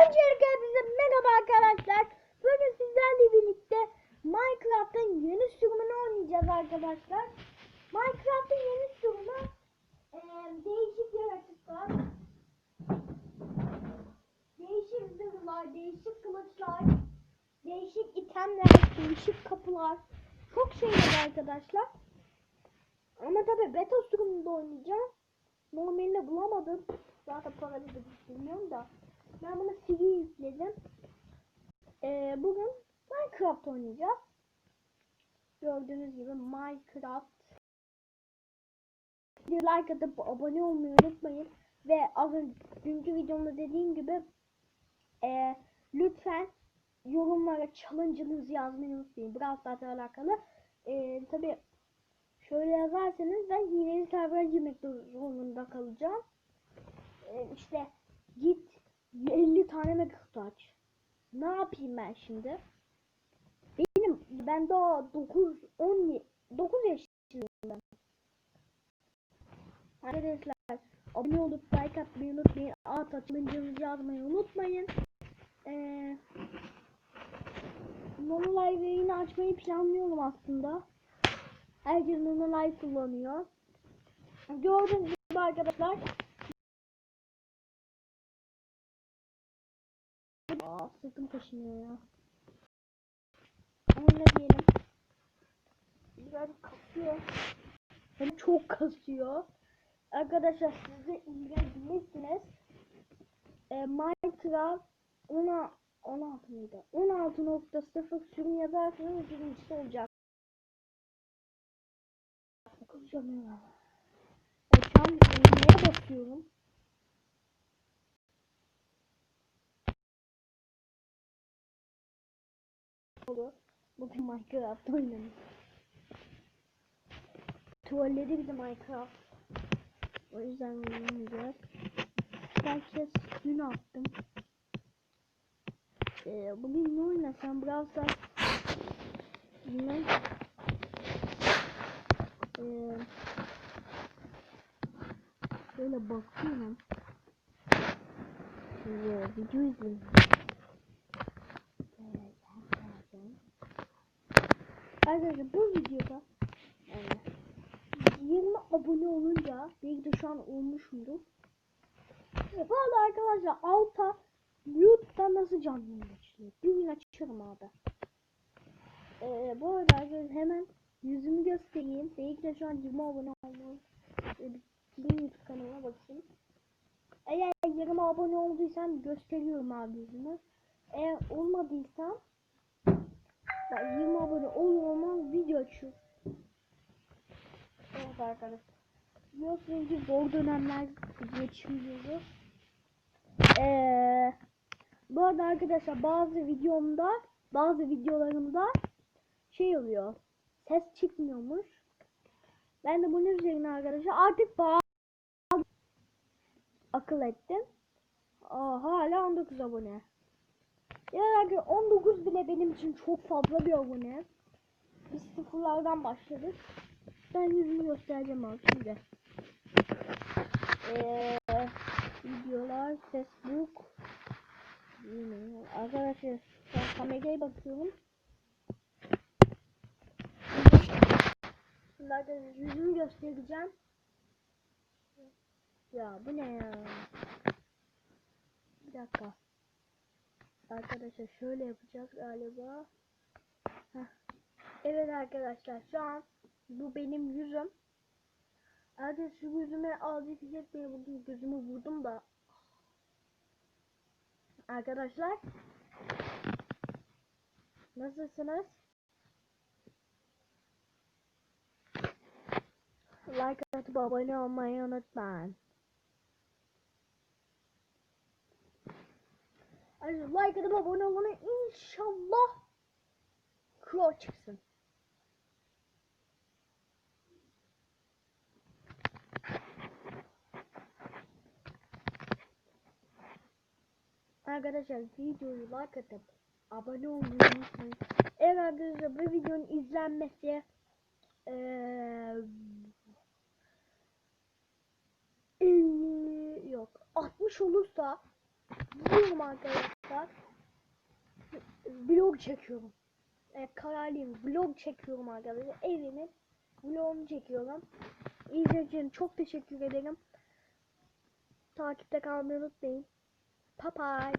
Öncelikle hepinize merhaba arkadaşlar. Bugün sizlerle birlikte Minecraft'ın yeni sürümünü oynayacağız arkadaşlar. Minecraft'ın yeni sürümü eee, değişik yaratıklar, değişik zırhlar, değişik kılıçlar, değişik itemler, değişik kapılar. Çok şey var arkadaşlar. Ama tabi beta sürümünde oynayacağım. Normalde bulamadım. Zaten parayı da bilmiyorum da. Ben bunu CD yükledim. Ee, bugün Minecraft oynayacağız. Gördüğünüz gibi Minecraft. Bir like atıp abone olmayı unutmayın. Ve az önce dünkü videomda dediğim gibi ee, lütfen yorumlara challenge'ınızı yazmayı unutmayın. Biraz daha alakalı. Ee, tabi şöyle yazarsanız ben hileli server girmek zorunda kalacağım. Ee, işte git 50 tane mega kutu. Ne yapayım ben şimdi? Benim ben daha 9 10 9 yaşındayım. Arkadaşlar abone olup like atmayı unutmayın. Alt atmanızı yazmayı unutmayın. Ee, Nono Live yayını açmayı planlıyorum aslında. Herkes Nono Live kullanıyor. Gördüğünüz gibi arkadaşlar Aa sırtım kaşınıyor ya. Ne diyelim. Biraz kasıyor. Hem çok kasıyor. Arkadaşlar siz de ilgilenmişsiniz. E, Minecraft ona 16 mıydı? 16.0 sürüm yazarsanız birincisi olacak. Bakacağım ya. E, şu an basıyorum? Oldu. Bugün Minecraft oynamış. Tuvalleri bir de Minecraft. O yüzden oynamayacağız. Herkes gün attım. Ee, bugün ne oynasam biraz da bilmem. Ee, şöyle bakıyorum. Ee, video izliyorum. Arkadaşlar bu videoda yani 20 abone olunca belki de şu an olmuşumdur. Bu arada arkadaşlar alta YouTube'da nasıl canlı yayın açılıyor? Bir gün açarım abi. Ee, bu arada arkadaşlar hemen yüzümü göstereyim. Belki de şu an 20 abone olmuş. Bir YouTube kanalına bakayım. Eğer 20 abone olduysam gösteriyorum abi yüzümü. Eğer olmadıysam ya 20 abone olur video açıyor. Evet arkadaşlar. Biliyorsunuz ki zor dönemler geçiriyoruz. Ee, bu arada arkadaşlar bazı videomda bazı videolarımda şey oluyor. Ses çıkmıyormuş. Ben de bunun üzerine arkadaşlar artık bazı akıl ettim. Aa, hala 19 abone. Yani 19 bile benim için çok fazla bir abone. Biz sıfırlardan başladık. Ben yüzümü göstereceğim abi şimdi. Ee, videolar, Facebook. Arkadaşlar kameraya bakıyorum. Arkadaşlar yüzümü göstereceğim. Ya bu ne ya? Bir dakika. Arkadaşlar şöyle yapacağız galiba. Heh. Evet arkadaşlar şu an bu benim yüzüm. Arkadaşlar şu yüzüme azıcık hissetmeye buldum. Gözümü vurdum da. Arkadaşlar. Nasılsınız? Like atıp abone olmayı unutmayın. Like atıp abone olmayı inşallah Crow çıksın. Arkadaşlar videoyu like atıp abone olmayı unutmayın. Evet arkadaşlar bu videonun izlenmesi ee, 50 yok 60 olursa Gidiyorum arkadaşlar. Vlog çekiyorum. Evet kararlıyım. Vlog çekiyorum arkadaşlar. Evimin vlogunu çekiyorum. İzlediğiniz çok teşekkür ederim. Takipte kalmayı unutmayın. Bye bye.